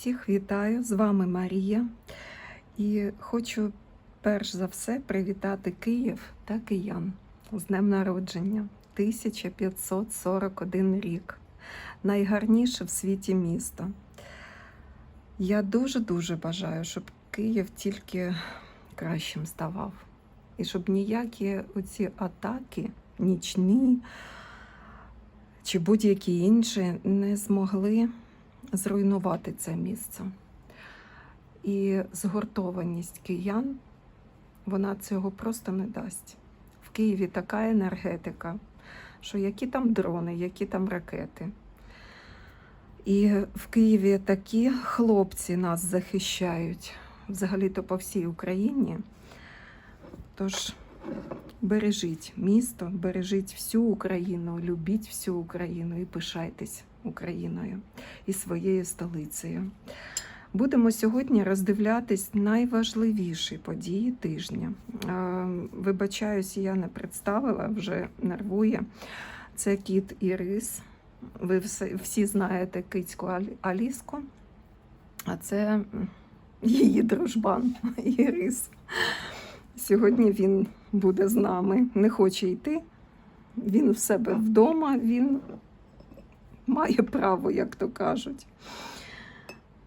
Всіх вітаю, з вами Марія. І хочу перш за все привітати Київ та киян з днем народження 1541 рік. Найгарніше в світі місто. Я дуже-дуже бажаю, щоб Київ тільки кращим ставав. І щоб ніякі оці атаки, нічні чи будь-які інші не змогли зруйнувати це місце. І згуртованість киян вона цього просто не дасть. В Києві така енергетика, що які там дрони, які там ракети. І в Києві такі хлопці нас захищають взагалі-то по всій Україні. Тож бережіть місто, бережіть всю Україну, любіть всю Україну і пишайтесь Україною і своєю столицею. Будемо сьогодні роздивлятись найважливіші події тижня. Е, Вибачаюсь, я не представила, вже нервує. Це кіт Ірис. Ви всі знаєте кицьку Аліску, а це її дружбан Ірис. Сьогодні він буде з нами, не хоче йти. Він в себе вдома, він має право, як то кажуть.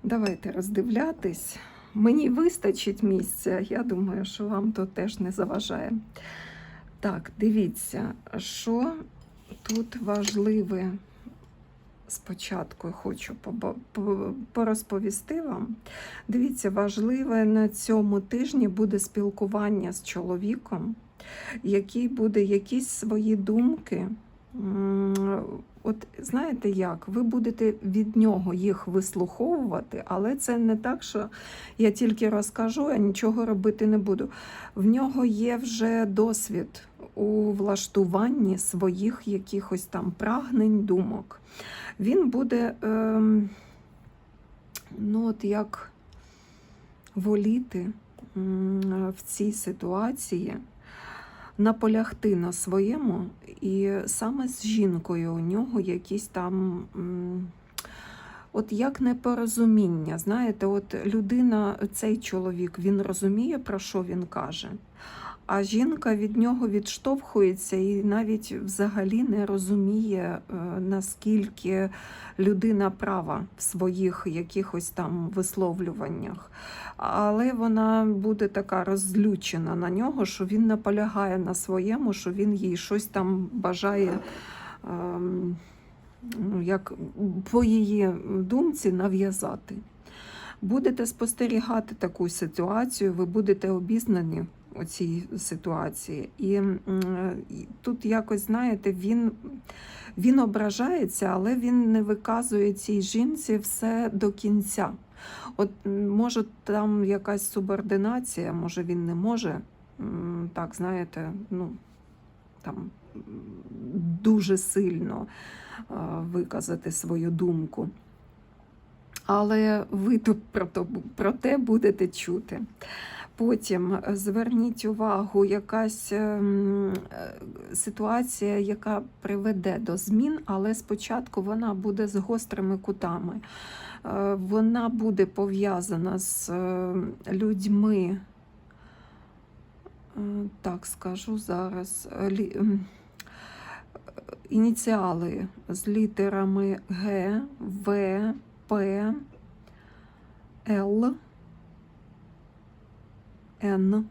Давайте роздивлятись. Мені вистачить місця, я думаю, що вам то теж не заважає. Так, дивіться, що тут важливе. Спочатку хочу порозповісти вам. Дивіться, важливе на цьому тижні буде спілкування з чоловіком, який буде якісь свої думки. От знаєте як, ви будете від нього їх вислуховувати, але це не так, що я тільки розкажу, а нічого робити не буду. В нього є вже досвід у влаштуванні своїх якихось там прагнень, думок. Він буде, ем, ну от як воліти в цій ситуації наполягти на своєму, і саме з жінкою у нього якісь там. От як непорозуміння, знаєте, от людина, цей чоловік, він розуміє, про що він каже, а жінка від нього відштовхується і навіть взагалі не розуміє, е, наскільки людина права в своїх якихось там висловлюваннях. Але вона буде така розлючена на нього, що він наполягає на своєму, що він їй щось там бажає. ем, ну, як по її думці нав'язати. Будете спостерігати таку ситуацію, ви будете обізнані у цій ситуації. І тут якось, знаєте, він, він ображається, але він не виказує цій жінці все до кінця. От може там якась субординація, може він не може, так, знаєте, ну там дуже сильно виказати свою думку. Але ви тут про, то, про те будете чути. Потім е, зверніть увагу, якась ем, е, ситуація, яка приведе до змін, але спочатку вона буде з гострими кутами. Е, Вона буде пов'язана з людьми, так скажу зараз, е, лі- м, ініціали з літерами Г, В, П, Л, Н.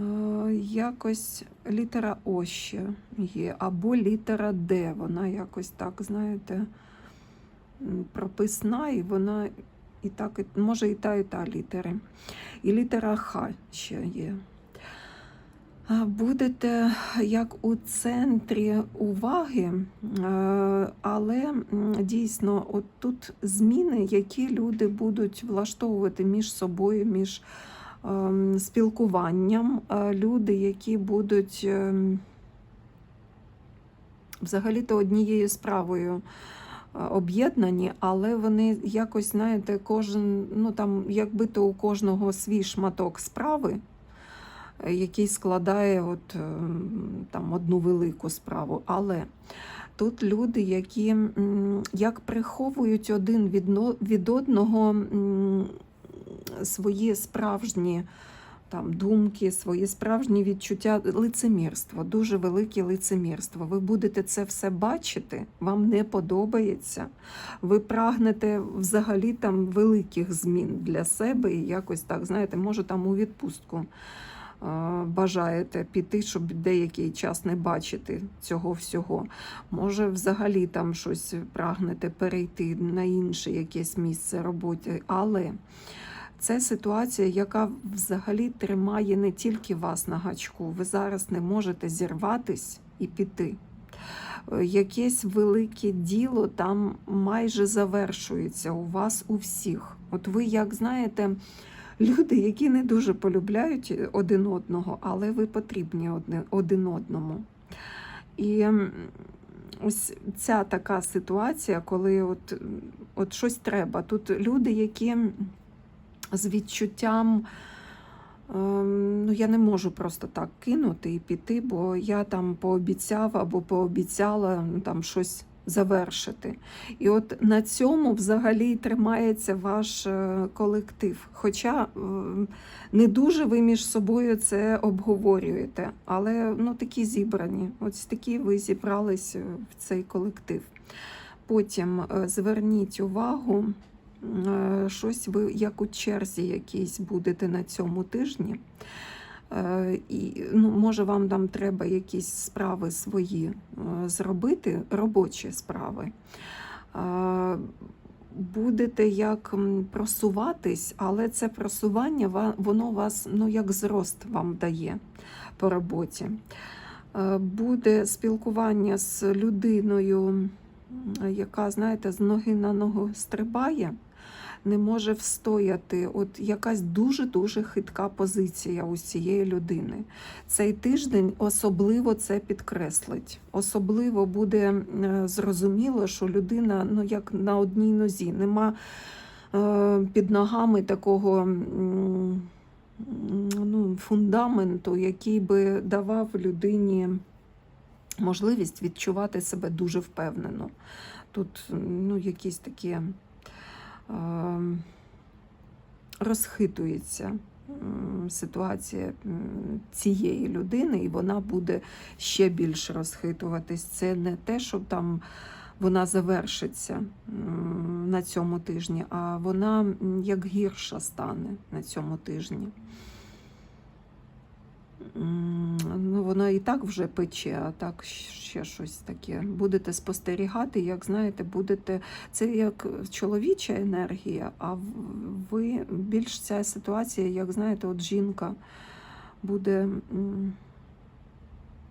Е, Якось літера О ще є, або літера Д. Вона якось так, знаєте, прописна, і вона і так, може і та, і та літери. І літера Х ще є. Будете як у центрі уваги, е, але дійсно от тут зміни, які люди будуть влаштовувати між собою, між ем, спілкуванням, Е, люди, які будуть ем, взагалі-то однією справою е, об'єднані, але вони якось, знаєте, кожен, ну там, якби то у кожного свій шматок справи е, який складає от, ем, там, одну велику справу. Але Тут люди, які як приховують один від, одного свої справжні там, думки, свої справжні відчуття, лицемірство, дуже велике лицемірство. Ви будете це все бачити, вам не подобається. Ви прагнете взагалі там великих змін для себе і якось так, знаєте, може там у відпустку е, бажаєте піти, щоб деякий час не бачити цього всього. Може, взагалі там щось прагнете перейти на інше якесь місце роботи, але це ситуація, яка взагалі тримає не тільки вас на гачку. Ви зараз не можете зірватись і піти. Е, Якесь велике діло там майже завершується у вас у всіх. От ви, як знаєте, люди, які не дуже полюбляють один одного, але ви потрібні один одному. І ось ця така ситуація, коли от, от щось треба. Тут люди, які з відчуттям. ем, Ну, я не можу просто так кинути і піти, бо я там пообіцяв або пообіцяла там щось завершити. І от на цьому взагалі тримається ваш е, колектив. Хоча ем, не дуже ви між собою це обговорюєте, але ну, такі зібрані. Ось такі ви зібрались е, в цей колектив. Потім е, зверніть увагу, е, щось ви як у черзі якійсь будете на цьому тижні. Е, І, ну, може, вам там треба якісь справи свої е, зробити, робочі справи. Е, Будете як просуватись, але це просування ва- воно вас ну, як зрост вам дає по роботі. Буде спілкування з людиною, яка, знаєте, з ноги на ногу стрибає, не може встояти. От якась дуже-дуже хитка позиція у цієї людини. Цей тиждень особливо це підкреслить. Особливо буде е, зрозуміло, що людина ну, як на одній нозі. Нема е, під ногами такого. Ну, фундаменту, який би давав людині можливість відчувати себе дуже впевнено. Тут ну, якісь такі розхитується ситуація цієї людини, і вона буде ще більше розхитуватись. Це не те, що там вона завершиться на цьому тижні, а вона як гірша стане на цьому тижні. Ну, воно і так вже пече, а так ще щось таке. Будете спостерігати, як знаєте, будете. Це як чоловіча енергія, а ви більш ця ситуація, як знаєте, от жінка буде.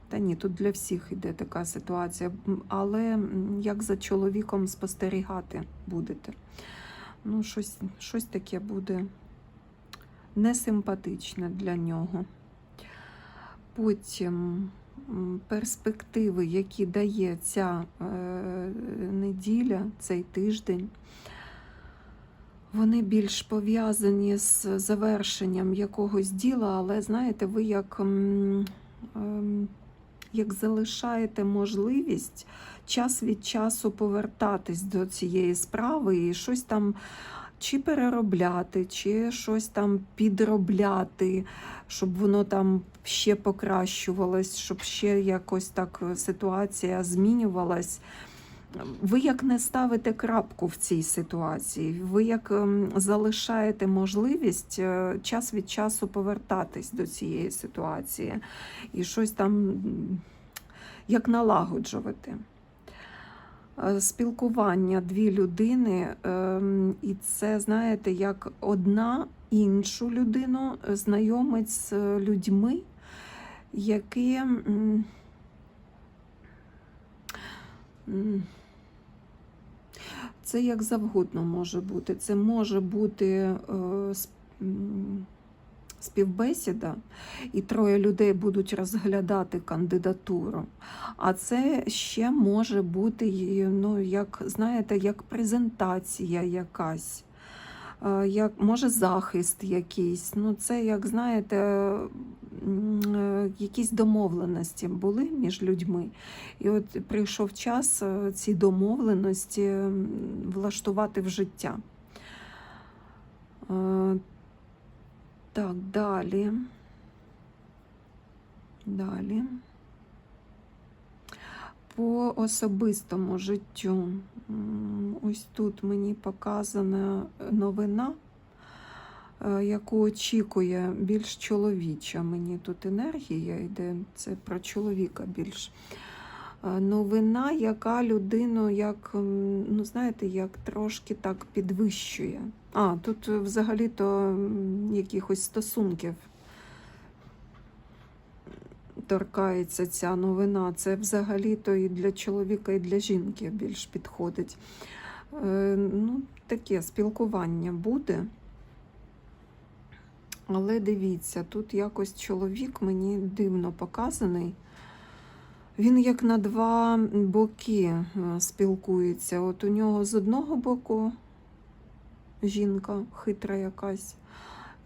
Та ні, тут для всіх йде така ситуація, але як за чоловіком спостерігати будете. Ну, щось, щось таке буде несимпатичне для нього. Потім перспективи, які дає ця е, неділя, цей тиждень, вони більш пов'язані з завершенням якогось діла, але знаєте, ви як, ем, як залишаєте можливість час від часу повертатись до цієї справи і щось там чи переробляти, чи щось там підробляти, щоб воно там ще покращувалось, щоб ще якось так ситуація змінювалась. Ви як не ставите крапку в цій ситуації, ви як ем, залишаєте можливість е, час від часу повертатись до цієї ситуації і щось там як налагоджувати. Е, Спілкування дві людини, ем, і це, знаєте, як одна іншу людину знайомить з людьми, які. Це як завгодно може бути. Це може бути е, співбесіда, і троє людей будуть розглядати кандидатуру. А це ще може бути, ну, як, знаєте, як презентація якась. е, Як, може, захист якийсь. Ну, це, як знаєте, е, якісь домовленості були між людьми. І от прийшов час е, ці домовленості влаштувати в життя. Е, Так, далі. Далі. По особистому життю. Ось тут мені показана новина, е, яку очікує більш чоловіча. Мені тут енергія йде, це про чоловіка більш. Е, Новина, яка людину, як, ну знаєте, як трошки так підвищує. А, тут е, взагалі-то якихось стосунків торкається ця новина. Це взагалі-то і для чоловіка, і для жінки більш підходить. Е, Ну, таке спілкування буде. Але дивіться, тут якось чоловік мені дивно показаний. Він як на два боки е, спілкується. От у нього з одного боку жінка хитра якась,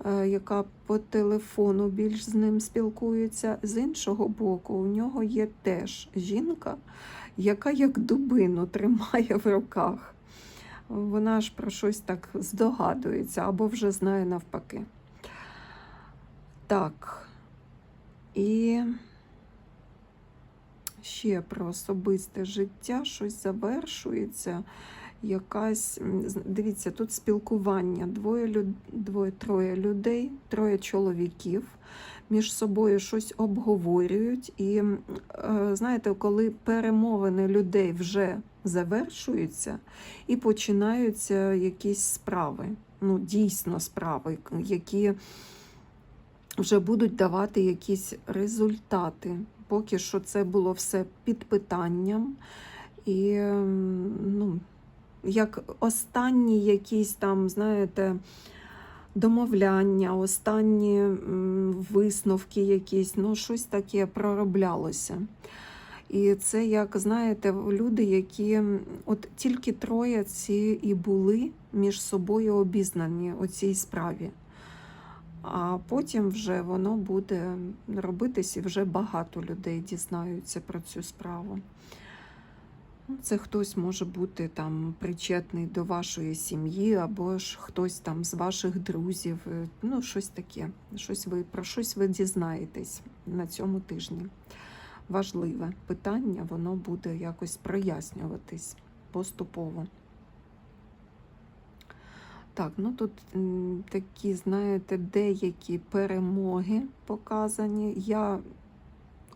е, яка по телефону більш з ним спілкується. З іншого боку, у нього є теж жінка, яка як дубину тримає в руках. Вона ж про щось так здогадується або вже знає навпаки. Так. І ще про особисте життя щось завершується. Якась, дивіться, тут спілкування. Двоє, двоє, троє людей, троє чоловіків між собою щось обговорюють. І е, знаєте, коли перемовини людей вже завершуються і починаються якісь справи, ну дійсно справи, які вже будуть давати якісь результати. Поки що це було все під питанням. І ну, як останні якісь там, знаєте, домовляння, останні висновки якісь, ну, щось таке пророблялося. І це, як знаєте, люди, які от тільки троє ці і були між собою обізнані у цій справі. А потім вже воно буде робитись, і вже багато людей дізнаються про цю справу. Це хтось може бути там причетний до вашої сім'ї, або ж хтось там з ваших друзів. е, Ну, щось таке. Щось ви про щось ви дізнаєтесь на цьому тижні. Важливе питання, воно буде якось прояснюватись поступово. Так, ну тут такі, знаєте, деякі перемоги показані. Я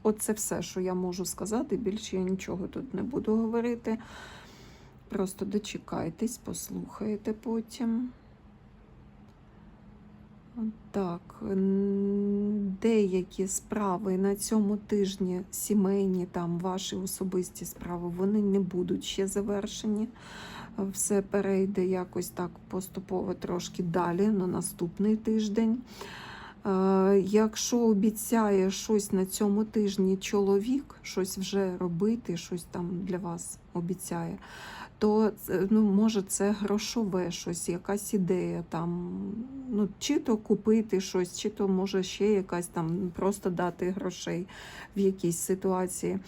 Оце все, що я можу сказати. Більше я нічого тут не буду говорити. Просто дочекайтесь, послухаєте потім. Так, деякі справи на цьому тижні, сімейні, там ваші особисті справи, вони не будуть ще завершені. Все перейде якось так поступово трошки далі на наступний тиждень. Якщо обіцяє щось на цьому тижні чоловік, щось вже робити, щось там для вас обіцяє, то ну, може це грошове щось, якась ідея там, ну, чи то купити щось, чи то може ще якась там просто дати грошей в якійсь ситуації.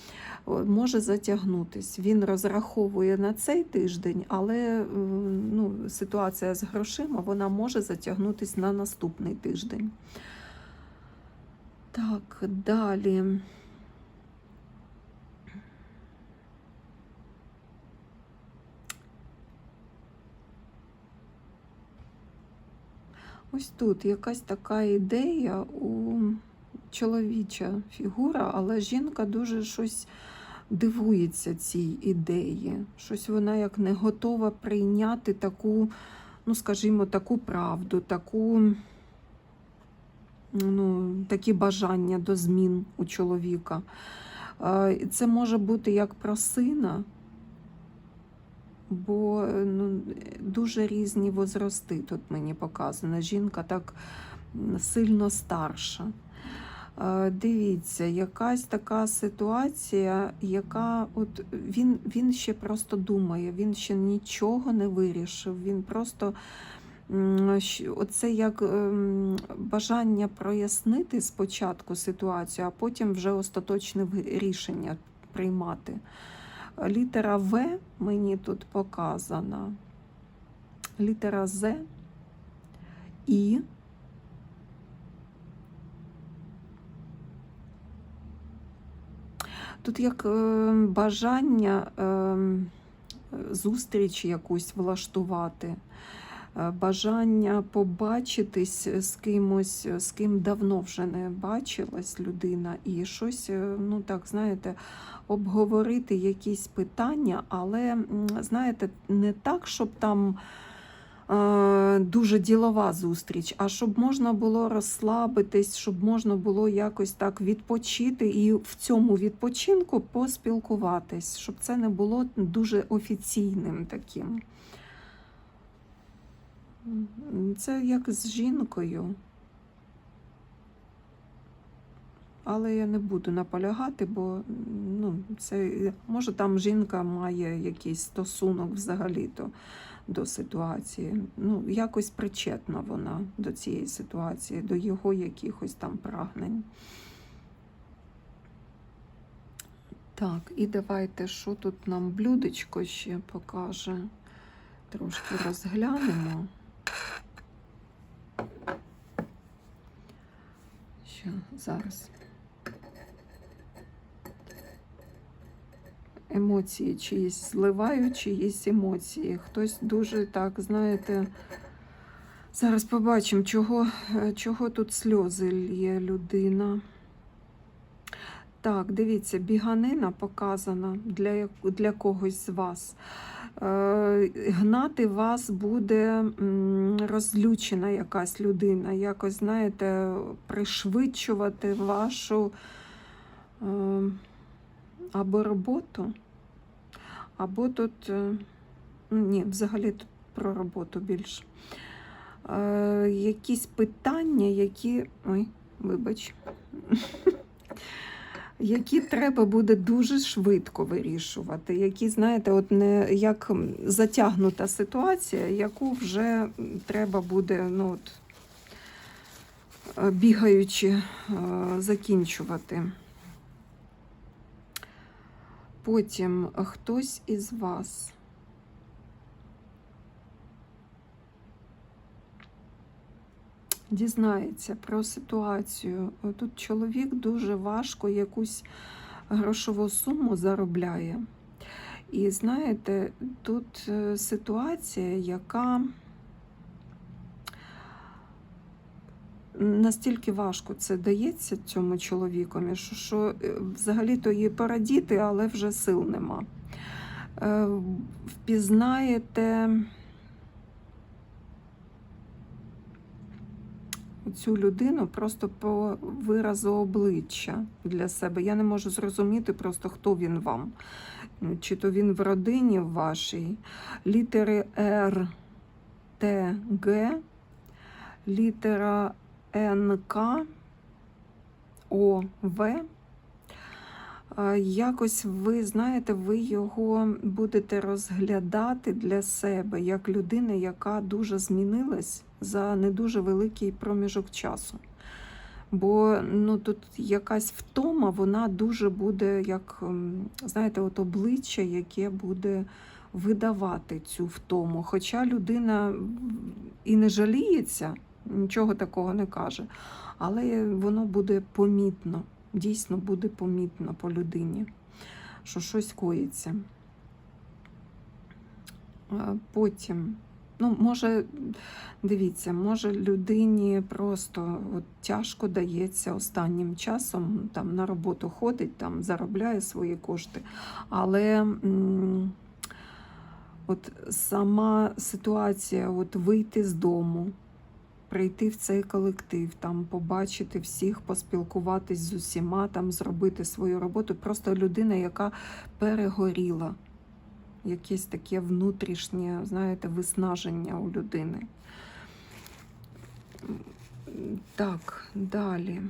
Може затягнутись. Він розраховує на цей тиждень, але ну, ситуація з грошима вона може затягнутись на наступний тиждень. Так, далі. Ось тут якась така ідея у чоловіча фігура, але жінка дуже щось дивується цій ідеї. Щось вона як не готова прийняти таку, ну скажімо, таку правду, таку, ну, такі бажання до змін у чоловіка. Е, Це може бути як про сина, бо е, ну, дуже різні возрасти тут мені показано. Жінка так сильно старша. Е, Дивіться, якась така ситуація, яка от він, він ще просто думає, він ще нічого не вирішив. Він просто Оце як ем, бажання прояснити спочатку ситуацію, а потім вже остаточне рішення приймати. Літера В мені тут показана. Літера З І. Тут як е, бажання е, зустріч якусь влаштувати, бажання побачитись з кимось, з ким давно вже не бачилась людина, і щось, е, ну так, знаєте, обговорити якісь питання, але, знаєте, не так, щоб там е, дуже ділова зустріч, а щоб можна було розслабитись, щоб можна було якось так відпочити і в цьому відпочинку поспілкуватись, щоб це не було дуже офіційним таким. Це як з жінкою. Але я не буду наполягати, бо ну, це може там жінка має якийсь стосунок взагалі-то до ситуації. Ну, якось причетна вона до цієї ситуації, до його якихось там прагнень. Так, і давайте, що тут нам блюдечко ще покаже. Трошки розглянемо. Що зараз. Емоції чиїсь зливають чиїсь емоції. Хтось дуже так, знаєте, зараз побачимо, чого, е, чого тут сльози лє людина. Так, дивіться, біганина показана для, для когось з вас. Е, Гнати вас буде розлючена якась людина, якось, знаєте, пришвидшувати вашу е, або роботу, або тут, е, ні, взагалі тут про роботу більше. Е, Якісь питання, які. Ой, вибач. Які треба буде дуже швидко вирішувати, які, знаєте, от не як затягнута ситуація, яку вже треба буде, ну от, бігаючи, е, закінчувати. Потім хтось із вас. Дізнається про ситуацію. Тут чоловік дуже важко якусь грошову суму заробляє. І знаєте, тут е, ситуація, яка настільки важко це дається цьому чоловікові, що, що е, взагалі-то її порадіти, але вже сил нема. Е, Впізнаєте цю людину просто по виразу обличчя для себе. Я не можу зрозуміти просто, хто він вам. Чи то він в родині вашій. Літери Р, Т, Г, літера НК, О, В. Якось ви знаєте, ви його будете розглядати для себе як людина, яка дуже змінилась за не дуже великий проміжок часу. Бо ну, тут якась втома, вона дуже буде, як, знаєте, от обличчя, яке буде видавати цю втому. Хоча людина і не жаліється, нічого такого не каже, але воно буде помітно, дійсно буде помітно по людині, що щось коїться. Потім, ну, може, дивіться, може людині просто от, тяжко дається останнім часом, там на роботу ходить, там заробляє свої кошти, але от сама ситуація, от вийти з дому, прийти в цей колектив, там побачити всіх, поспілкуватись з усіма, там зробити свою роботу. Просто людина, яка перегоріла. Якесь таке внутрішнє, знаєте, виснаження у людини. Так, далі.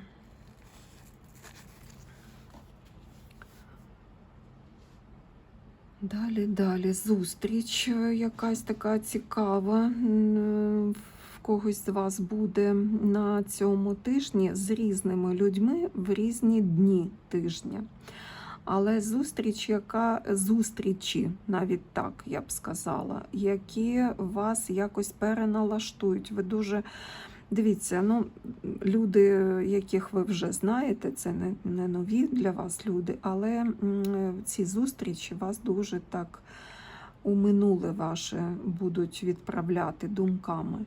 Далі, далі зустріч якась така цікава. Когось з вас буде на цьому тижні з різними людьми в різні дні тижня. Але зустріч, яка зустрічі, навіть так я б сказала, які вас якось переналаштують. Ви дуже дивіться, ну люди, яких ви вже знаєте, це не, не нові для вас люди, але ці зустрічі вас дуже так у минуле ваше будуть відправляти думками.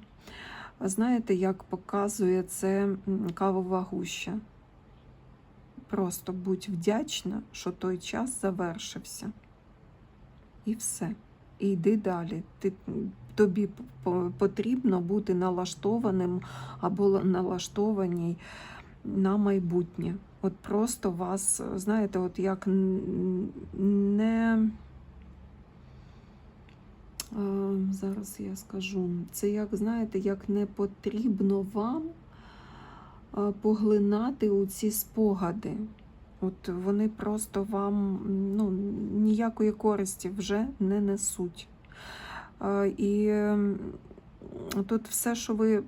Знаєте, як показує це кавова гуща? Просто будь вдячна, що той час завершився. І все. І йди далі. Ти, тобі потрібно бути налаштованим або налаштованій на майбутнє. От просто вас, знаєте, от як не. Зараз я скажу. Це як, знаєте, як не потрібно вам поглинати у ці спогади. От вони просто вам ну, ніякої користі вже не несуть. І тут все, що ви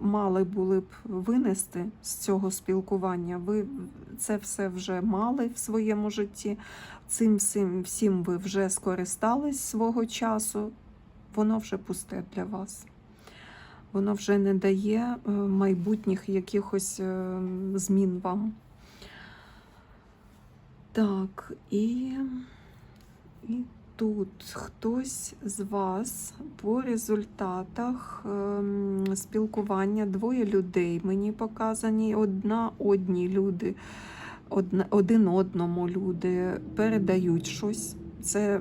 мали були б винести з цього спілкування, ви це все вже мали в своєму житті. Цим всім, всім ви вже скористались свого часу, воно вже пусте для вас. Воно вже не дає е, майбутніх якихось е, змін вам. Так, і, і тут хтось з вас по результатах ем, спілкування двоє людей мені показані, одна одні люди, один одному люди передають щось. Це,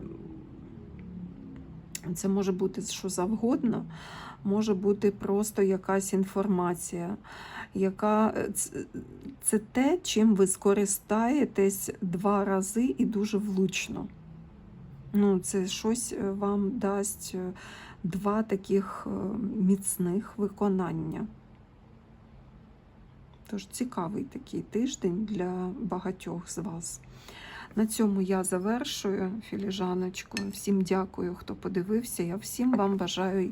це може бути що завгодно, може бути просто якась інформація, яка це те, чим ви скористаєтесь два рази і дуже влучно. Ну, це щось е, вам дасть е, два таких е, міцних виконання. Тож цікавий такий тиждень для багатьох з вас. На цьому я завершую філіжаночку. Всім дякую, хто подивився. Я всім вам бажаю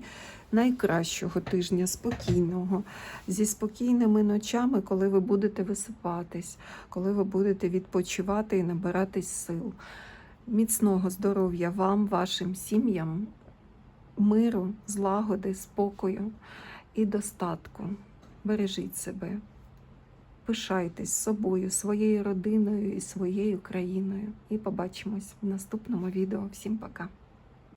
найкращого тижня, спокійного, зі спокійними ночами, коли ви будете висипатись, коли ви будете відпочивати і набиратись сил. Міцного здоров'я вам, вашим сім'ям, миру, злагоди, спокою і достатку. Бережіть себе. Пишайтесь собою, своєю родиною і своєю країною. І побачимось в наступному відео. Всім пока!